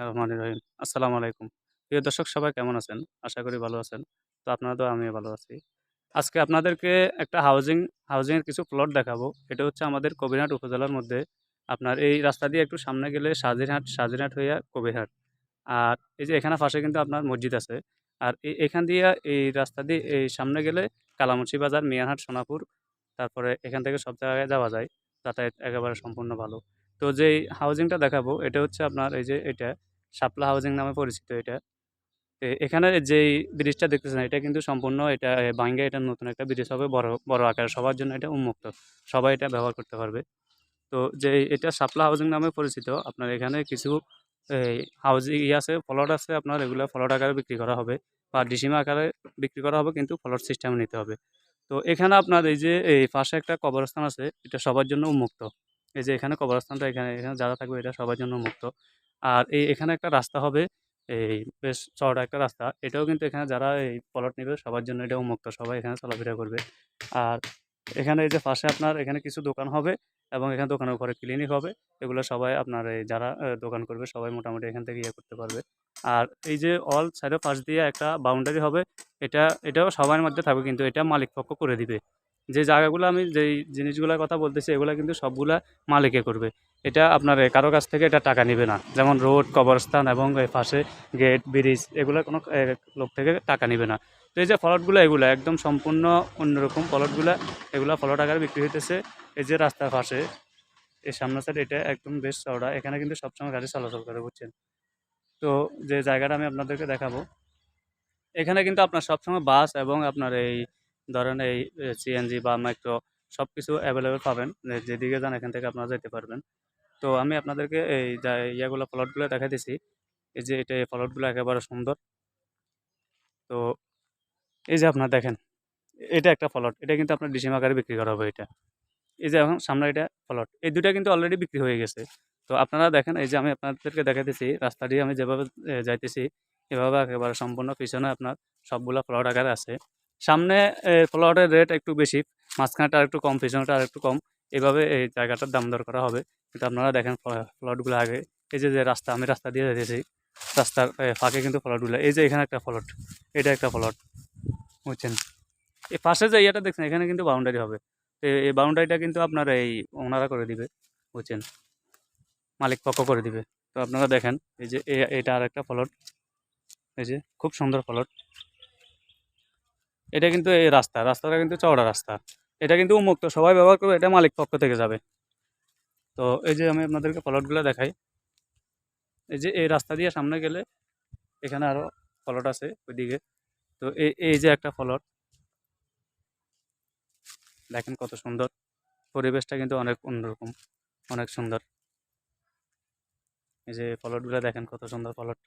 রহমানির রহিম। আসসালামু আলাইকুম। প্রিয় দর্শক, সবাই কেমন আছেন? আশা করি ভালো আছেন। তো আপনারা তো আমিও ভালো আছি। আজকে আপনাদেরকে একটা হাউজিং হাউজিংয়ের কিছু প্লট দেখাবো। এটা হচ্ছে আমাদের কবিরহাট উপজেলার মধ্যে। আপনার এই রাস্তা দিয়ে একটু সামনে গেলে সাজিরহাট সাজিরহাট হইয়া কবিরহাট। আর এই যে এখানে পাশে কিন্তু আপনার মসজিদ আছে। আর এখান দিয়ে এই রাস্তা দিয়ে এই সামনে গেলে কালামুচি বাজার, মিয়ানহাট, সোনাপুর। তারপরে এখান থেকে সব জায়গায় যাওয়া যায়। যাতায়াত একেবারে সম্পূর্ণ ভালো। তো যেই হাউজিংটা দেখাবো, এটা হচ্ছে আপনার এই যে এটা। শাপলা হাউজিং নামে পরিচিত এটা। এখানে যেই ব্রিজটা দেখতেছেন, এটা কিন্তু সম্পূর্ণ এটা বাঙ্গা এটা নতুন একটা ব্রিজ হবে, বড় বড় আকারে। সবার জন্য এটা উন্মুক্ত। সবাই এটা ব্যবহার করতে পারবে। তো যে এটা শাপলা হাউজিং নামে পরিচিত, আপনার এখানে কিছু এই হাউজিং ইয়ে আছে প্লট আছে আপনার, এগুলো ফলট আকারে বিক্রি করা হবে বা ডিসিমা আকারে বিক্রি করা হবে, কিন্তু প্লট সিস্টেমে নিতে হবে। তো এখানে আপনার এই যে, এই পাশে একটা কবরস্থান আছে, এটা সবার জন্য উন্মুক্ত। এই যে এখানে কবরস্থানটা এখানে এখানে যারা থাকবে এটা সবার জন্য মুক্ত আর এই এখানে একটা রাস্তা হবে। এই বেশ চওড়া একটা রাস্তা। এটাও কিন্তু এখানে যারা এই প্লট নেবে, সবার জন্য এটাও মুক্ত সবাই এখানে চলাফেরা করবে। আর এখানে এই যে পাশে আপনার এখানে কিছু দোকান হবে এবং এখানে দোকানের উপরে ক্লিনিক হবে। এগুলো সবাই আপনার এই যারা দোকান করবে, সবাই মোটামুটি এখান থেকে ইয়ে করতে পারবে। আর এই যে অল সাইডের পাশ দিয়ে একটা বাউন্ডারি হবে। এটা, এটাও সবার মধ্যে থাকবে কিন্তু এটা মালিক পক্ষ করে দিবে। যে জায়গাগুলো আমি যেই জিনিসগুলোর কথা বলতেছি, এগুলো কিন্তু সবগুলা মালিকে করবে। এটা আপনার কারও কাছ থেকে এটা টাকা নেবে না। যেমন রোড, কবরস্থান এবং পাশে গেট, ব্রিজ, এগুলো কোনো লোক থেকে টাকা নেবে না। তো এই যে ফলটগুলো এগুলো একদম সম্পূর্ণ অন্যরকম ফলটগুলো, এগুলো ফলট আকারে বিক্রি হইতেছে। এই যে রাস্তার পাশে, এই সামনের সাইড এটা একদম বেশ চওড়া। এখানে কিন্তু সবসময় গাড়ি চলাচল করে, বুঝছেন? তো যে জায়গাটা আমি আপনাদেরকে দেখাবো, এখানে কিন্তু আপনার সবসময় বাস এবং আপনার এই ধরেন এই সিএনজি বা মাইক্রো সব কিছু অ্যাভেলেবেল পাবেন যেদিকে যান এখান থেকে আপনারা যেতে পারবেন। তো আমি আপনাদেরকে এই যা, ইয়াগুলো প্লটগুলো দেখা দিছি। এই যে এটা, এই প্লটগুলো একেবারে সুন্দর। তো এই যে আপনার দেখেন, এটা একটা প্লট এটা কিন্তু আপনার ডিসিম আকারে বিক্রি করা হবে এটা। এই যে এখন সামনে এটা প্লট এই দুটা কিন্তু অলরেডি বিক্রি হয়ে গেছে। তো আপনারা দেখেন, এই যে আমি আপনাদেরকে দেখাতেছি রাস্তা দিয়ে আমি যেভাবে যাইতেছি, এভাবে একেবারে সম্পূর্ণ পিছনে আপনার সবগুলা প্লট আকারে আছে। সামনে প্লটের রেট একটু বেশি, মাঝখানটা আর একটু কম পিছনেটা আর একটু কম, এভাবে এই জায়গাটার দাম দর করা হবে। কিন্তু আপনারা দেখেন প্লটগুলো আগে, এই যে যে রাস্তা, আমি রাস্তা দিয়ে যেতেছি রাস্তার ফাঁকে কিন্তু প্লটগুলো এই যে, এখানে একটা প্লট এটা একটা প্লট বুঝছেন? এই পাশে যে ইয়েটা দেখছেন, এখানে কিন্তু বাউন্ডারি হবে। এই- বাউন্ডারিটা কিন্তু আপনার এই ওনারা করে দিবে, বুঝছেন? মালিক পক্ষ করে দিবে। তো আপনারা দেখেন, এই যে এটা আর একটা প্লট এই যে, খুব সুন্দর প্লট এটা কিন্তু এই রাস্তা, রাস্তাটা কিন্তু চওড়া রাস্তা। এটা কিন্তু উন্মুক্ত, সবাই ব্যবহার করবে, এটা মালিক পক্ষ থেকে যাবে। তো এই যে আমি আপনাদেরকে প্লটগুলো দেখাই। এই যে এই রাস্তা দিয়ে সামনে গেলে এখানে আরও প্লট আছে ওইদিকে। তো এই এই যে একটা প্লট দেখেন কত সুন্দর। পরিবেশটা কিন্তু অনেক অন্যরকম, অনেক সুন্দর। এই যে প্লটগুলো দেখেন কত সুন্দর প্লট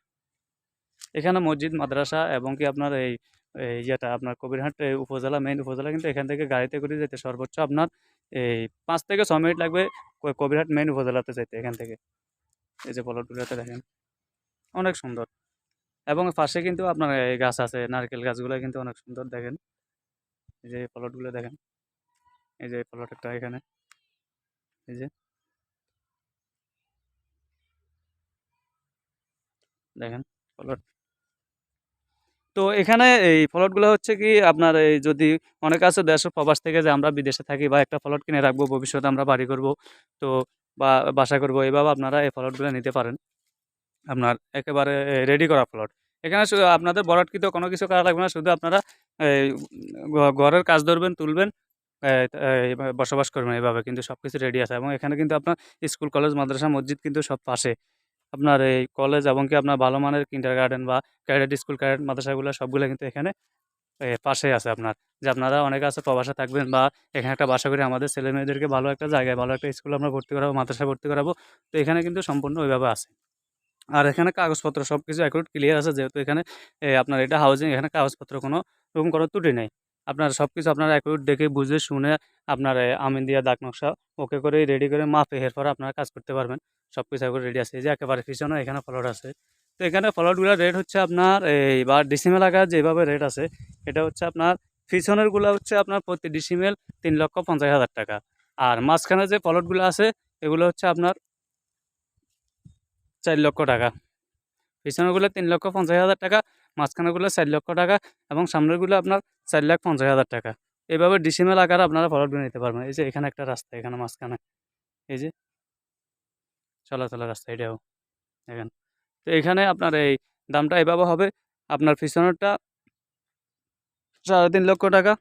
এখানে মসজিদ, মাদ্রাসা এবং কি আপনার এই এই ইয়েটা আপনার কবিরহাট উপজেলা মেইন উপজেলা কিন্তু এখান থেকে গাড়িতে করে যেতে সর্বোচ্চ আপনার এই পাঁচ থেকে ছ মিনিট লাগবে কবিরহাট মেইন উপজেলাতে যেতে এখান থেকে। এই যে প্লটগুলোতে দেখেন, অনেক সুন্দর। এবং পাশে কিন্তু আপনার এই গাছ আছে, নারকেল গাছগুলো কিন্তু অনেক সুন্দর দেখেন। এই যে প্লটগুলো দেখেন, এই যে প্লট একটা এখানে, এই যে। দেখেন প্লট তো এখানে এই প্লটগুলো হচ্ছে কি আপনার এই যদি অনেক আছে দেশের প্রবাস থেকে যে আমরা বিদেশে থাকি বা একটা প্লট কিনে রাখব, ভবিষ্যতে আমরা বাড়ি করব, তো বা বাসা করব এইভাবে আপনারা এই প্লটগুলো নিতে পারেন। আপনার একেবারে রেডি করা প্লট এখানে শুধু আপনাদের বরাটকৃত কোনো কিছু করা লাগবে না, শুধু আপনারা ঘরের কাজ ধরবেন, তুলবেন বসবাস করবেন এইভাবে কিন্তু সব কিছু রেডি আছে। এবং এখানে কিন্তু আপনার স্কুল, কলেজ, মাদ্রাসা, মসজিদ কিন্তু সব পাশে। আপনার এই কলেজ এবং কি আপনার ভালো মানের কিন্ডার গার্ডেন বা ক্যাডেট স্কুল ক্যাডেট মাদ্রাসাগুলো সবগুলো কিন্তু এখানে এ, পাশেই আছে আপনার। যে আপনারা অনেকে আছে প্রবাসে থাকবেন বা এখানে একটা বাসা করে আমাদের ছেলে মেয়েদেরকে ভালো একটা জায়গায় ভালো একটা স্কুলে আমরা ভর্তি করাবো মাদ্রাসায় ভর্তি করাবো তো এখানে কিন্তু সম্পূর্ণ ওইভাবে আছে। আর এখানে কাগজপত্র সব কিছু অ্যাকুরেট ক্লিয়ার আছে যেহেতু এখানে আপনার এটা হাউজিং এখানে কাগজপত্র কোনো রকম কোনো ত্রুটি নেই। আপনার সব কিছু আপনারা অ্যাকুরেট দেখে বুঝে শুনে আপনার আমিন দিয়া দাগ নকশা ওকে করে রেডি করে মাপে। এরপর আপনারা কাজ করতে পারবেন। সব কিছু একবার রেডি আছে যে একেবারে পিছনে, এখানে ফলট আছে। তো এখানে ফলটগুলোর রেট হচ্ছে আপনার এই বা ডিসিমেল আকার যেভাবে রেট আছে, এটা হচ্ছে আপনার পিছনেরগুলো হচ্ছে আপনার প্রতি ডিসিমেল তিন লক্ষ পঞ্চাশ হাজার টাকা। আর মাঝখানে যে ফলটগুলো আছে, এগুলো হচ্ছে আপনার চার লক্ষ টাকা। পিছনেরগুলো তিন লক্ষ পঞ্চাশ হাজার টাকা। মাঝখানেরগুলো চার লক্ষ টাকা এবং সামনেরগুলো আপনার চার লাখ পঞ্চাশ হাজার টাকা। এইভাবে ডিসিমেল আকারে আপনারা ফলটগুলো নিতে পারবেন। এই যে এখানে একটা রাস্তা, এখানে মাঝখানে। এই যে চলাচলের রাস্তা, এটাও এখানে তো এখানে আপনার এই দামটা এভাবে হবে। আপনার পিছনেরটা সাড়ে তিন লক্ষ টাকা।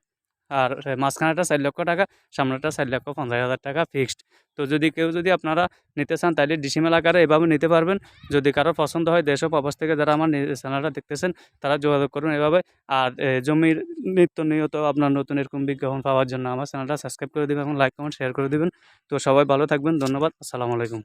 আর, এ, মাঝখানেরটা চার লক্ষ টাকা, সামনেরটা চার লক্ষ পঞ্চাশ হাজার টাকা ফিক্সড তো যদি কেউ যদি আপনারা নিতে চান তাহলে ডিসিমেল আকারে এভাবে নিতে পারবেন। যদি কারও পছন্দ হয়, দেশ প্রবাস থেকে যারা আমার চ্যানেলটা দেখতেছেন, তারা যোগাযোগ করুন এভাবে। আর জমির নিত্য নিয়ত, আপনার নতুন এরকম বিজ্ঞাপন পাওয়ার জন্য আমার চ্যানেলটা সাবস্ক্রাইব করে দেবেন এবং লাইক কমেন্ট শেয়ার করে দেবেন। তো সবাই ভালো থাকবেন, ধন্যবাদ, আসসালামু আলাইকুম।